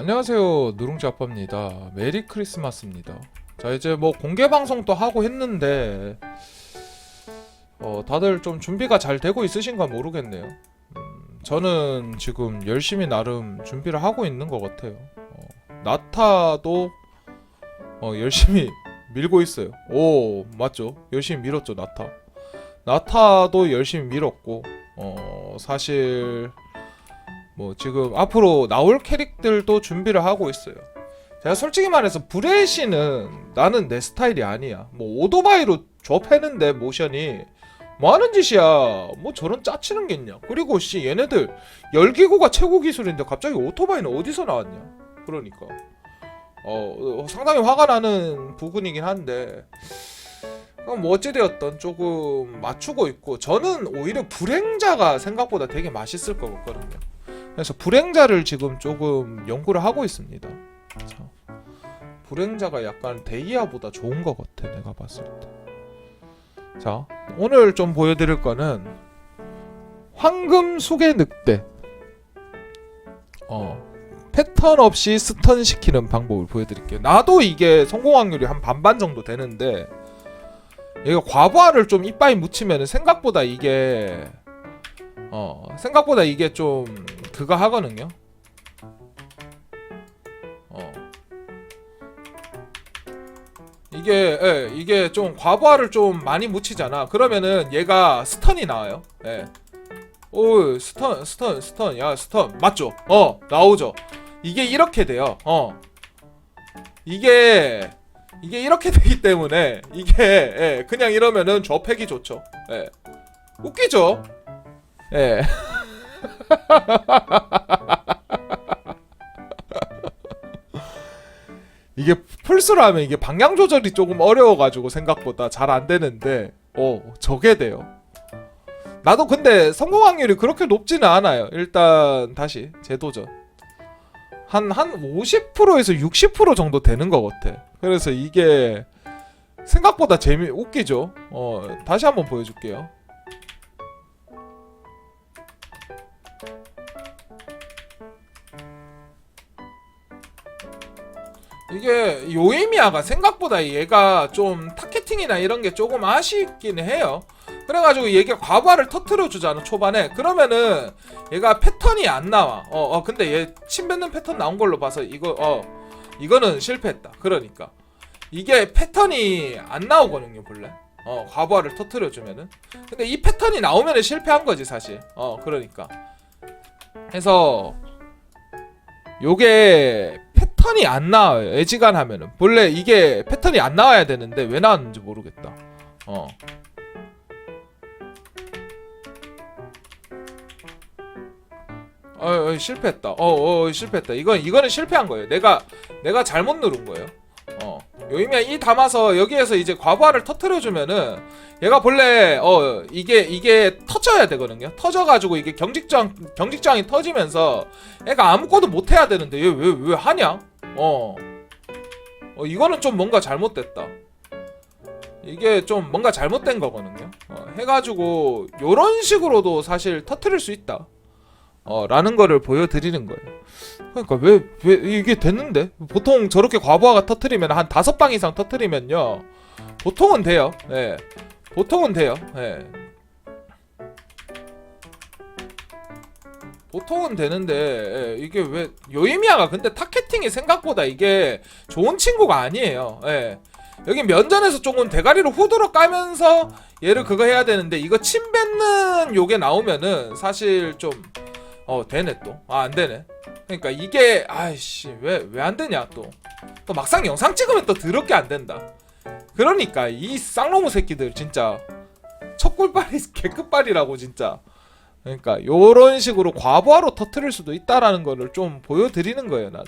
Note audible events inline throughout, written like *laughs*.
안녕하세요 누룽지 아빠입니다. 메리 크리스마스입니다. 자 이제 뭐 공개 방송도 하고 했는데 어 다들 좀 준비가 잘 되고 있으신가 모르겠네요. 음, 저는 지금 열심히 나름 준비를 하고 있는 것 같아요. 어, 나타도 어, 열심히 *laughs* 밀고 있어요. 오 맞죠? 열심히 밀었죠 나타. 나타도 열심히 밀었고 어 사실 뭐 지금 앞으로 나올 캐릭들도 준비를 하고 있어요. 제가 솔직히 말해서 브레시는 나는 내 스타일이 아니야. 뭐 오토바이로 접했는데 모션이 뭐 하는 짓이야. 뭐 저런 짜치는 게 있냐. 그리고 씨 얘네들 열기구가 최고 기술인데 갑자기 오토바이는 어디서 나왔냐. 그러니까 어, 어, 상당히 화가 나는 부분이긴 한데 그럼 뭐 어찌되었던 조금 맞추고 있고 저는 오히려 불행자가 생각보다 되게 맛있을 것 같거든요. 그래서 불행자를 지금 조금 연구를 하고 있습니다. 자, 불행자가 약간 데이아보다 좋은 것 같아 내가 봤을 때. 자 오늘 좀 보여드릴 거는 황금 속의 늑대. 어 패턴 없이 스턴 시키는 방법을 보여드릴게요. 나도 이게 성공 확률이 한 반반 정도 되는데 얘가 과부하를 좀 이빠이 묻히면 생각보다 이게 어 생각보다 이게 좀 그거 하거든요. 어 이게 예, 이게 좀 과부하를 좀 많이 묻히잖아. 그러면은 얘가 스턴이 나와요. 예. 오 스턴 스턴 스턴 야 스턴 맞죠? 어 나오죠. 이게 이렇게 돼요. 어 이게 이게 이렇게 *laughs* 되기 때문에 이게 예, 그냥 이러면은 저 팩이 좋죠. 예. 웃기죠? 예. *laughs* 이게 풀스로 하면 이게 방향 조절이 조금 어려워가지고 생각보다 잘 안 되는데, 어, 저게 돼요. 나도 근데 성공 확률이 그렇게 높지는 않아요. 일단 다시 재도전. 한, 한 50%에서 60% 정도 되는 것 같아. 그래서 이게 생각보다 재미, 웃기죠? 어, 다시 한번 보여줄게요. 이게 요에미아가 생각보다 얘가 좀 타겟팅이나 이런 게 조금 아쉽긴 해요. 그래가지고 얘가 과부하를 터트려 주잖아 초반에 그러면은 얘가 패턴이 안 나와. 어, 어 근데 얘 침 뱉는 패턴 나온 걸로 봐서 이거 어 이거는 실패했다. 그러니까 이게 패턴이 안 나오거든요 본래. 어 과부하를 터트려 주면은 근데 이 패턴이 나오면은 실패한 거지 사실. 어 그러니까 해서 요게 패턴이 안 나와요. 애지간 하면은 본래 이게 패턴이 안 나와야 되는데 왜 나왔는지 모르겠다. 어. 어, 어 실패했다. 어, 어, 실패했다. 이건 이거는 실패한 거예요. 내가 내가 잘못 누른 거예요. 어. 요이면 이 담아서 여기에서 이제 과부하를 터트려 주면은 얘가 본래 어 이게 이게 터져야 되거든요. 터져 가지고 이게 경직장 경직장이 터지면서 애가 아무것도 못 해야 되는데 얘 왜 왜 하냐? 어. 어 이거는 좀 뭔가 잘못됐다. 이게 좀 뭔가 잘못된 거거든요. 어, 해가지고 요런 식으로도 사실 터트릴 수 있다. 어, 라는 거를 보여드리는 거예요. 그러니까 왜, 왜, 이게 됐는데? 보통 저렇게 과부하가 터트리면 한 다섯 방 이상 터트리면요. 보통은 돼요. 예. 보통은 돼요. 예. 보통은 되는데 예, 이게 왜 요이미아가 근데 타겟팅이 생각보다 이게 좋은 친구가 아니에요. 예. 여기 면전에서 조금 대가리를 후드러 까면서 얘를 그거 해야 되는데 이거 침 뱉는 요게 나오면은 사실 좀 어 되네 또. 아 안 되네. 그러니까 이게 아이씨 왜 왜 안 되냐 또. 또 막상 영상 찍으면 또 더럽게 안 된다. 그러니까 이 쌍놈의 새끼들 진짜 첫 꿀빨이 *laughs* 개끝발이라고 진짜. 그러니까 요런 식으로 과부하로 터트릴 수도 있다라는 거를 좀 보여드리는 거예요 나는.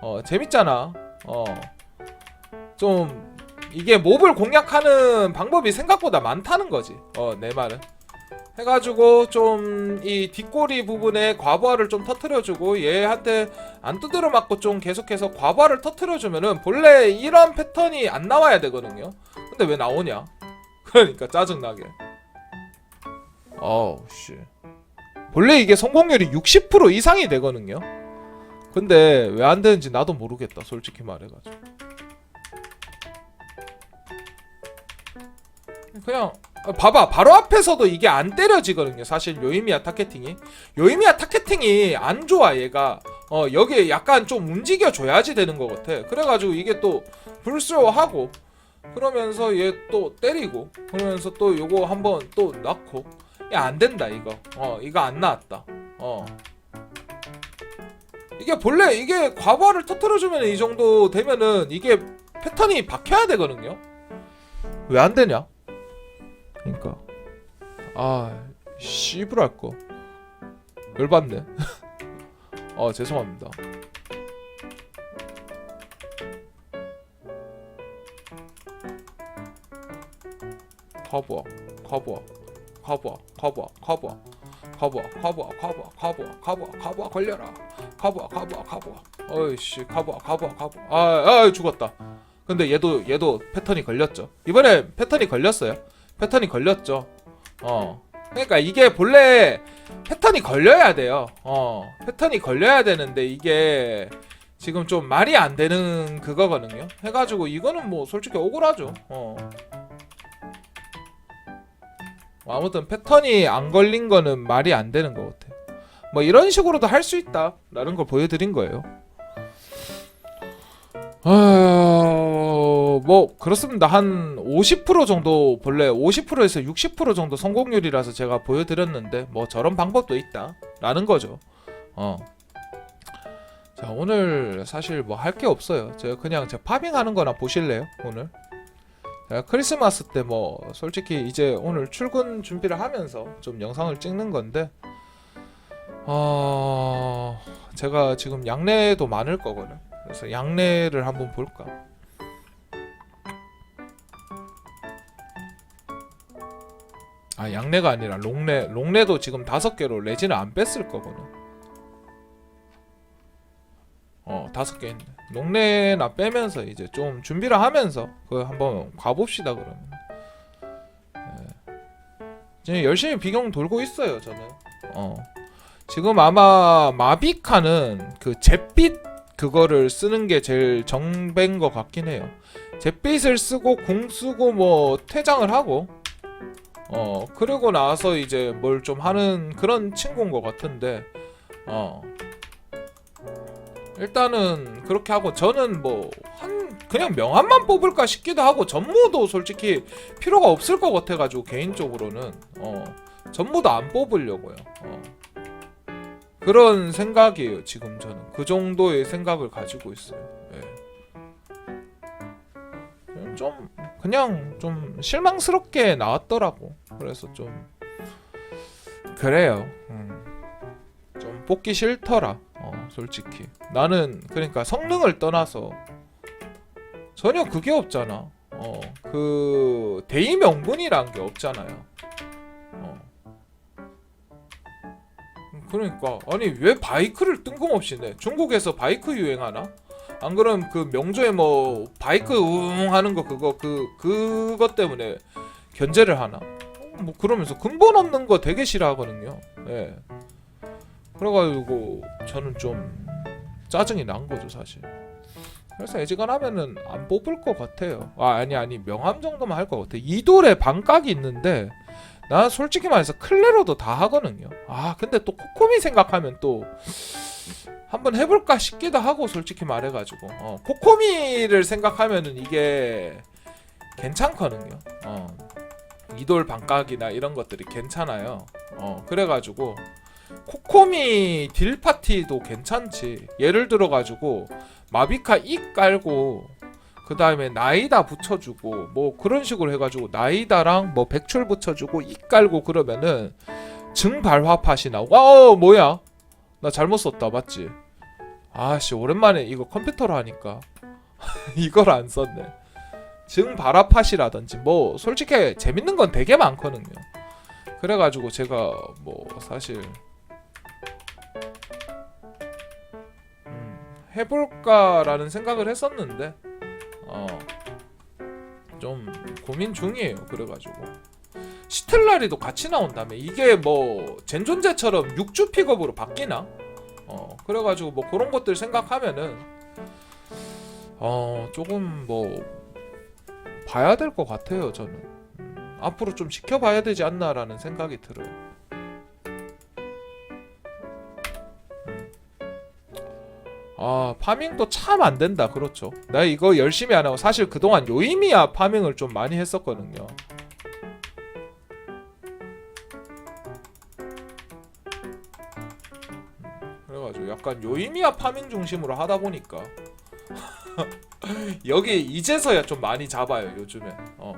어 재밌잖아. 어좀 이게 몹을 공략하는 방법이 생각보다 많다는 거지. 어 내 말은 해가지고 좀 이 뒷꼬리 부분에 과부하를 좀 터트려주고 얘한테 안 두드려 맞고 좀 계속해서 과부하를 터트려주면은 본래 이런 패턴이 안 나와야 되거든요. 근데 왜 나오냐? *laughs* 그러니까 짜증나게. 어우 씨. 본래 이게 성공률이 60% 이상이 되거든요. 근데 왜 안 되는지 나도 모르겠다 솔직히 말해가지고 그냥 아, 봐봐. 바로 앞에서도 이게 안 때려지거든요. 사실 요이미야 타겟팅이. 요이미야 타겟팅이 안 좋아 얘가. 어 여기에 약간 좀 움직여 줘야지 되는 것 같아. 그래가지고 이게 또 불스러워하고 그러면서 얘 또 때리고 그러면서 또 요거 한번 또 넣고. 야 안 된다 이거. 어 이거 안 나왔다. 어. 이게 본래 이게 과부하를 터트려주면 이 정도 되면은 이게 패턴이 박혀야 되거든요. 왜 안 되냐 아 씨부랄 거 열받네 어 죄송합니다 커버 커버 커버 커버 커버 커버 커버 커버 커버 커버 커버 걸려라 커버 커버 커버 어이씨 커버 커버 커버 아, 아 죽었다 근데 얘도 얘도 패턴이 걸렸죠 이번에 패턴이 걸렸어요 패턴이 걸렸죠 어. 그러니까 이게 본래 패턴이 걸려야 돼요. 어. 패턴이 걸려야 되는데 이게 지금 좀 말이 안 되는 그거거든요. 해가지고 이거는 뭐 솔직히 억울하죠. 어. 뭐 아무튼 패턴이 안 걸린 거는 말이 안 되는 것 같아. 뭐 이런 식으로도 할 수 있다라는 걸 보여드린 거예요. 어, 뭐 그렇습니다. 한 50% 정도 본래 50%에서 60% 정도 성공률이라서 제가 보여드렸는데 뭐 저런 방법도 있다라는 거죠. 어. 자 오늘 사실 뭐 할 게 없어요. 제가 그냥 제가 파밍하는 거나 보실래요? 오늘? 제가 크리스마스 때 뭐 솔직히 이제 오늘 출근 준비를 하면서 좀 영상을 찍는 건데 어 제가 지금 양내도 많을 거거든. 그래서 양내를 한번 볼까. 아 양내가 아니라 롱내 롱내도 지금 다섯 개로 레진을 안 뺐을 거거든. 어 다섯 개 있네. 롱내나 빼면서 이제 좀 준비를 하면서 그 한번 가봅시다 그러면. 네. 지금 열심히 비경 돌고 있어요 저는. 어 지금 아마 마비카는 그 잿빛 그거를 쓰는 게 제일 정배인 것 같긴 해요. 잿빛을 쓰고 궁 쓰고 뭐 퇴장을 하고 어 그러고 나서 이제 뭘 좀 하는 그런 친구인 것 같은데 어 일단은 그렇게 하고 저는 뭐 한 그냥 명함만 뽑을까 싶기도 하고 전무도 솔직히 필요가 없을 것 같아가지고 개인적으로는 어 전무도 안 뽑으려고요. 어. 그런 생각이에요 지금 저는 그 정도의 생각을 가지고 있어요. 예. 좀 그냥 좀 실망스럽게 나왔더라고. 그래서 좀 그래요. 음. 좀 뽑기 싫더라. 어, 솔직히 나는 그러니까 성능을 떠나서 전혀 그게 없잖아. 어, 그 대의 명분이란 게 없잖아요. 어. 그러니까 아니 왜 바이크를 뜬금없이 내? 중국에서 바이크 유행하나? 안 그럼 그 명조에 뭐 바이크 우웅 하는 거 그거 그 그것 때문에 견제를 하나? 어, 뭐 그러면서 근본 없는 거 되게 싫어하거든요. 예. 그래가지고 저는 좀 짜증이 난 거죠 사실. 그래서 애지간하면은 안 뽑을 것 같아요. 아 아니 아니 명함 정도만 할 것 같아. 이돌에 반각이 있는데 나 솔직히 말해서 클레로도 다 하거든요. 아 근데 또 코코미 생각하면 또 한번 해볼까 싶기도 하고 솔직히 말해가지고 어, 코코미를 생각하면은 이게 괜찮거든요. 어, 이돌 반각이나 이런 것들이 괜찮아요. 어 그래가지고 코코미 딜 파티도 괜찮지. 예를 들어 가지고 마비카 이 깔고 그 다음에 나이다 붙여주고 뭐 그런 식으로 해가지고 나이다랑 뭐 백출 붙여주고 이 깔고 그러면은 증발화 팟이 나오고 어 뭐야 나 잘못 썼다 맞지? 아씨 오랜만에 이거 컴퓨터로 하니까 *laughs* 이걸 안 썼네. 증발화 팟이라든지 뭐 솔직히 재밌는 건 되게 많거든요. 그래가지고 제가 뭐 사실 음, 해볼까라는 생각을 했었는데 어, 좀 고민 중이에요. 그래가지고 시텔라리도 같이 나온다며 이게 뭐 젠존제처럼 6주 픽업으로 바뀌나? 어 그래가지고 뭐 그런 것들 생각하면은 어 조금 뭐 봐야 될 것 같아요 저는 음, 앞으로 좀 지켜봐야 되지 않나라는 생각이 들어요. 음. 아 파밍도 참 안 된다 그렇죠. 나 이거 열심히 안 하고 사실 그동안 요이미야 파밍을 좀 많이 했었거든요. 약간 요이미야 파밍 중심으로 하다 보니까. *laughs* 여기 이제서야 좀 많이 잡아요 요즘에. 어.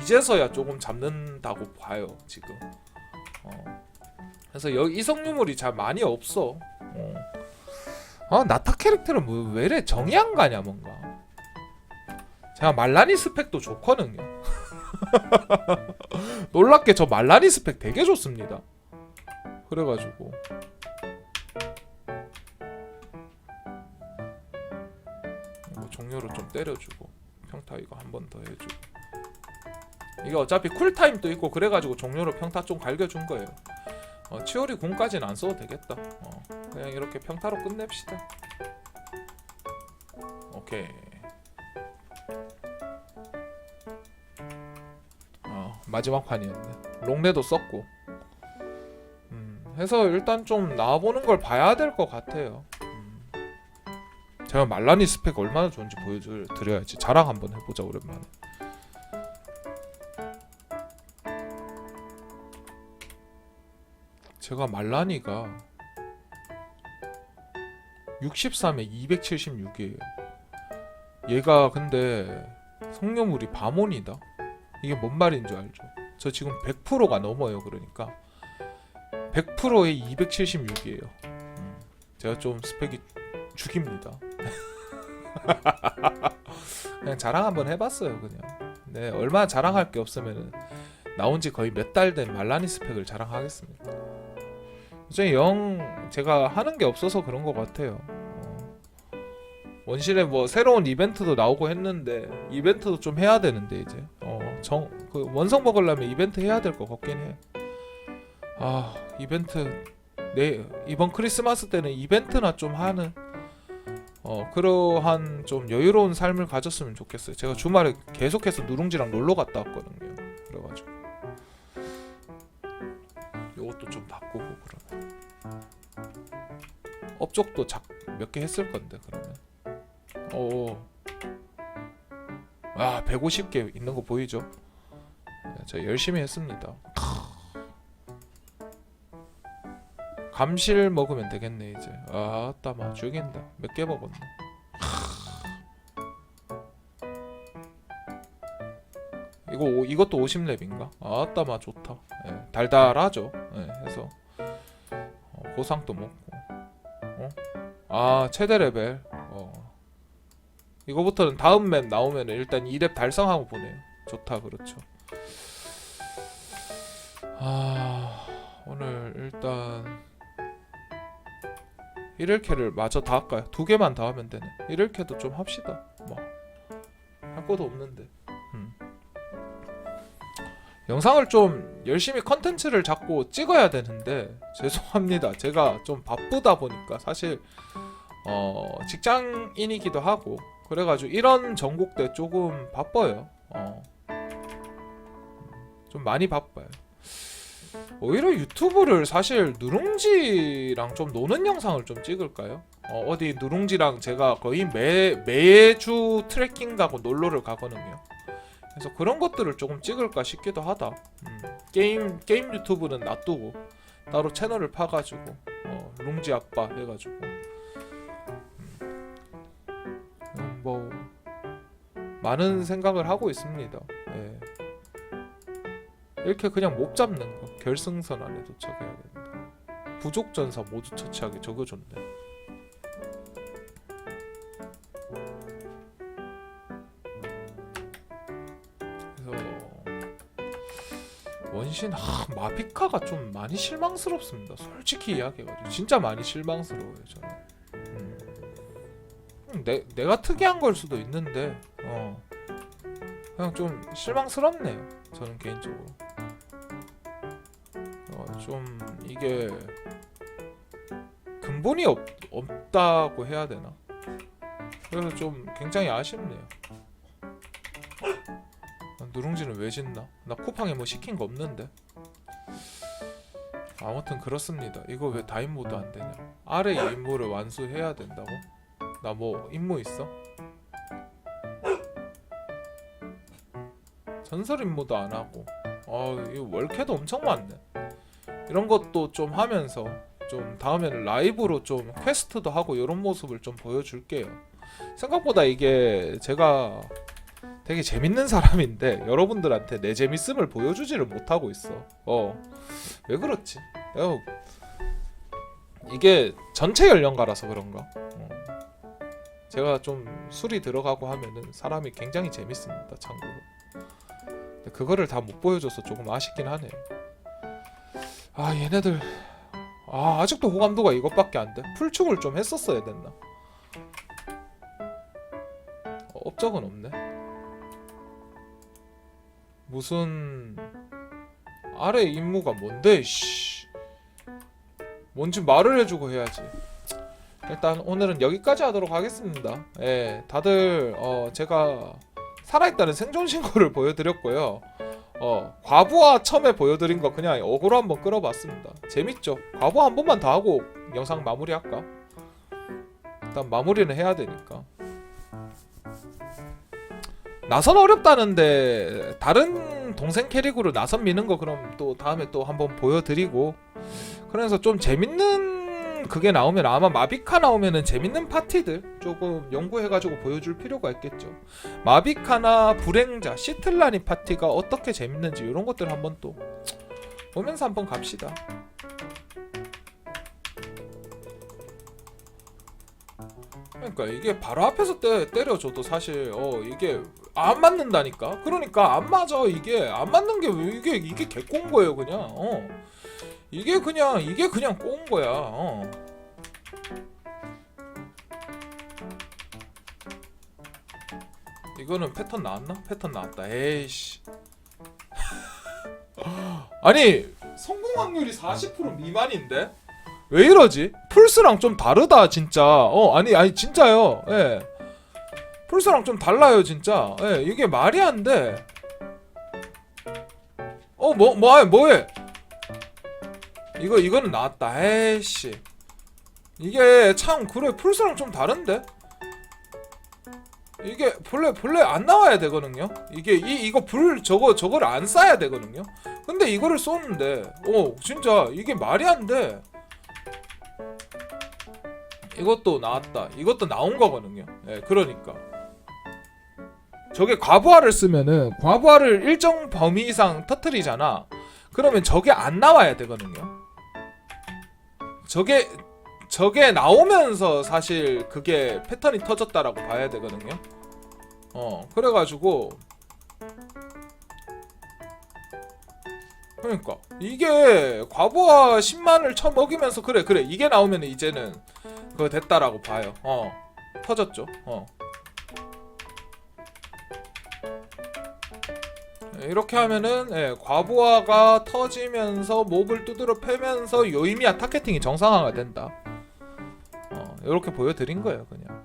이제서야 조금 잡는다고 봐요 지금. 어. 그래서 여기 이성유물이 잘 많이 없어. 어. 아 나타 캐릭터는 뭐 왜래 정이 안 가냐 뭔가. 제가 말라니 스펙도 좋거든요. *laughs* 놀랍게 저 말라니 스펙 되게 좋습니다. 그래가지고 종료로 좀 때려주고 평타 이거 한 번 더 해주고. 이게 어차피 쿨타임도 있고 그래가지고 종료로 평타 좀 갈겨준 거예요. 어, 치오리 궁까지는 안 써도 되겠다. 어, 그냥 이렇게 평타로 끝냅시다. 오케이. 어, 마지막 판이었네. 롱레도 썼고. 음, 해서 일단 좀 나와보는 걸 봐야 될 것 같아요. 음. 제가 말라니 스펙 얼마나 좋은지 보여드려야지. 자랑 한번 해보자 오랜만에. 제가 말라니가 63에 276이에요. 얘가 근데 성녀물이 바몬이다? 이게 뭔 말인 줄 알죠? 저 지금 100%가 넘어요 그러니까. 100%에 276이에요. 음, 제가 좀 스펙이 죽입니다 *laughs* 그냥 자랑 한번 해봤어요 그냥. 네 얼마나 자랑할 게 없으면은 나온 지 거의 몇 달 된 말라니 스펙을 자랑하겠습니다. 요즘에 영 제가 하는 게 없어서 그런 것 같아요. 어, 원실에 뭐 새로운 이벤트도 나오고 했는데 이벤트도 좀 해야 되는데 이제. 어정그 원성 먹으려면 이벤트 해야 될 것 같긴 해 아 이벤트. 내 이번 크리스마스 때는 이벤트나 좀 하는 어 그러한 좀 여유로운 삶을 가졌으면 좋겠어요. 제가 주말에 계속해서 누룽지랑 놀러 갔다 왔거든요. 그래가지고 요것도 좀 바꾸고 그러면 업적도 몇 개 했을 건데 그러면 오. 아 150개 있는 거 보이죠? 네, 저 열심히 했습니다. 감실 먹으면 되겠네 이제. 아따 마 죽인다. 몇 개 먹었네. 이거 오- 이것도 50렙인가? 아따 마 좋다. 예, 달달하죠. 예, 해서 어, 고상도 먹고. 어? 아 최대 레벨. 어. 이거부터는 다음 맵 나오면 일단 2렙 달성하고 보내요. 좋다 그렇죠. 아 오늘 일단 1일캐를 마저 다 할까요? 두 개만 더 하면 되네. 1일캐도 좀 합시다. 뭐. 할 것도 없는데. 음. 영상을 좀 열심히 컨텐츠를 잡고 찍어야 되는데 *laughs* 죄송합니다. 제가 좀 바쁘다 보니까 사실 어, 직장인이기도 하고 그래가지고 이런 전국 때 조금 바빠요. 어. 좀 많이 바빠요. 오히려 유튜브를 사실 누룽지랑 좀 노는 영상을 좀 찍을까요? 어, 어디 누룽지랑 제가 거의 매 매주 트레킹 가고 놀러를 가거든요. 그래서 그런 것들을 조금 찍을까 싶기도 하다. 음, 게임 게임 유튜브는 놔두고 따로 채널을 파가지고 어, 룽지 아빠 해가지고 음, 음, 뭐 많은 생각을 하고 있습니다. 예. 이렇게 그냥 못 잡는 거 결승선 안에 도착해야 된다. 부족 전사 모두 처치하기 저거 좋네. 그래서 원신 아, 마피카가 좀 많이 실망스럽습니다. 솔직히 이야기해가지고 진짜 많이 실망스러워요 저는. 음. 음, 내 내가 특이한 걸 수도 있는데 어 그냥 좀 실망스럽네요. 저는 개인적으로. 어, 좀 이게 근본이 없 없다고 해야 되나? 그래서 좀 굉장히 아쉽네요. 아, 누룽지는 왜 짓나? 나 쿠팡에 뭐 시킨 거 없는데. 아무튼 그렇습니다. 이거 왜 다임 모드 안 되냐? 아래 임무를 완수해야 된다고? 나 뭐 임무 있어? 전설 임무도 안 하고. 아, 이 월캐도 엄청 많네. 이런 것도 좀 하면서 좀 다음에는 라이브로 좀 퀘스트도 하고 이런 모습을 좀 보여줄게요. 생각보다 이게 제가 되게 재밌는 사람인데 여러분들한테 내 재밌음을 보여주지를 못하고 있어. 어, 왜 그렇지? 어, 이게 전체 연령가라서 그런가? 어. 제가 좀 술이 들어가고 하면은 사람이 굉장히 재밌습니다. 참고로. 그거를 다 못 보여줘서 조금 아쉽긴 하네요. 아 얘네들 아 아직도 호감도가 이것밖에 안 돼. 풀축을 좀 했었어야 됐나? 어, 업적은 없네. 무슨 아래 임무가 뭔데? 씨. 뭔지 말을 해주고 해야지. 일단 오늘은 여기까지 하도록 하겠습니다. 예, 다들 어 제가 살아있다는 생존 신고를 *laughs* 보여드렸고요. 어 과부하 처음에 보여드린 거 그냥 어그로 한번 끌어봤습니다. 재밌죠? 과부하 한 번만 더 하고 영상 마무리할까? 일단 마무리는 해야 되니까. 나선 어렵다는데 다른 동생 캐릭으로 나선 미는 거 그럼 또 다음에 또 한번 보여드리고 그래서 좀 재밌는 그게 나오면 아마 마비카 나오면은 재밌는 파티들 조금 연구해가지고 보여줄 필요가 있겠죠. 마비카나 불행자, 시틀라니 파티가 어떻게 재밌는지 이런 것들 한번 또 보면서 한번 갑시다. 그러니까 이게 바로 앞에서 때, 때려줘도 사실 어 이게 안 맞는다니까. 그러니까 안 맞아 이게 안 맞는 게왜 이게 이게 개꼰 거예요 그냥. 어 이게 그냥 이게 그냥 꼰 거야. 어. 이거는 패턴 나왔나? 패턴 나왔다. 에이씨. *laughs* 아니 성공 확률이 40% 미만인데 왜 이러지? 풀스랑 좀 다르다 진짜. 어 아니 아니 진짜요. 예. 풀스랑 좀 달라요 진짜. 예 이게 말이 안 돼. 어뭐 뭐해 뭐해? 이거 이거는 나왔다. 에이씨. 이게 참 그래 풀스랑 좀 다른데? 이게 본래 본래 안 나와야 되거든요. 이게 이 이거 불 저거 저거를 안 쏴야 되거든요. 근데 이거를 쏘는데 어 진짜 이게 말이 안 돼. 이것도 나왔다. 이것도 나온 거거든요. 예, 그러니까 저게 과부하를 쓰면은 과부하를 일정 범위 이상 터트리잖아. 그러면 저게 안 나와야 되거든요. 저게 저게 나오면서 사실 그게 패턴이 터졌다라고 봐야 되거든요. 어, 그래가지고 그러니까 이게 과부하 10만을 쳐먹이면서 그래 그래 이게 나오면 이제는 그거 됐다라고 봐요. 어, 터졌죠. 어. 이렇게 하면은 예, 과부하가 터지면서 몹을 두드려 패면서 요이미야 타겟팅이 정상화가 된다. 어, 이렇게 보여드린 거예요, 그냥.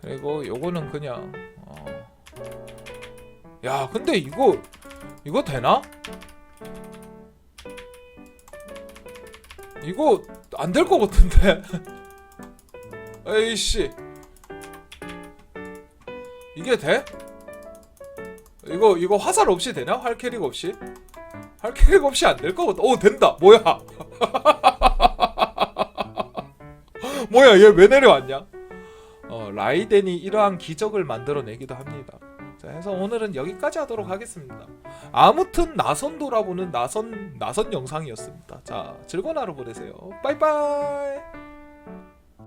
그리고 요거는 그냥 어. 야, 근데 이거 이거 되나? 이거 안 될 것 같은데. *laughs* 에이씨. 이게 돼? 이거 이거 화살 없이 되냐? 활 캐릭 없이? 활 캐릭 없이 안될것 같다. 오 된다. 뭐야? *laughs* 뭐야 얘 왜 내려왔냐? 어, 라이덴이 이러한 기적을 만들어내기도 합니다. 자, 해서 오늘은 여기까지 하도록 하겠습니다. 아무튼 나선 돌아보는 나선 나선 영상이었습니다. 자, 즐거운 하루 보내세요. 빠이빠이.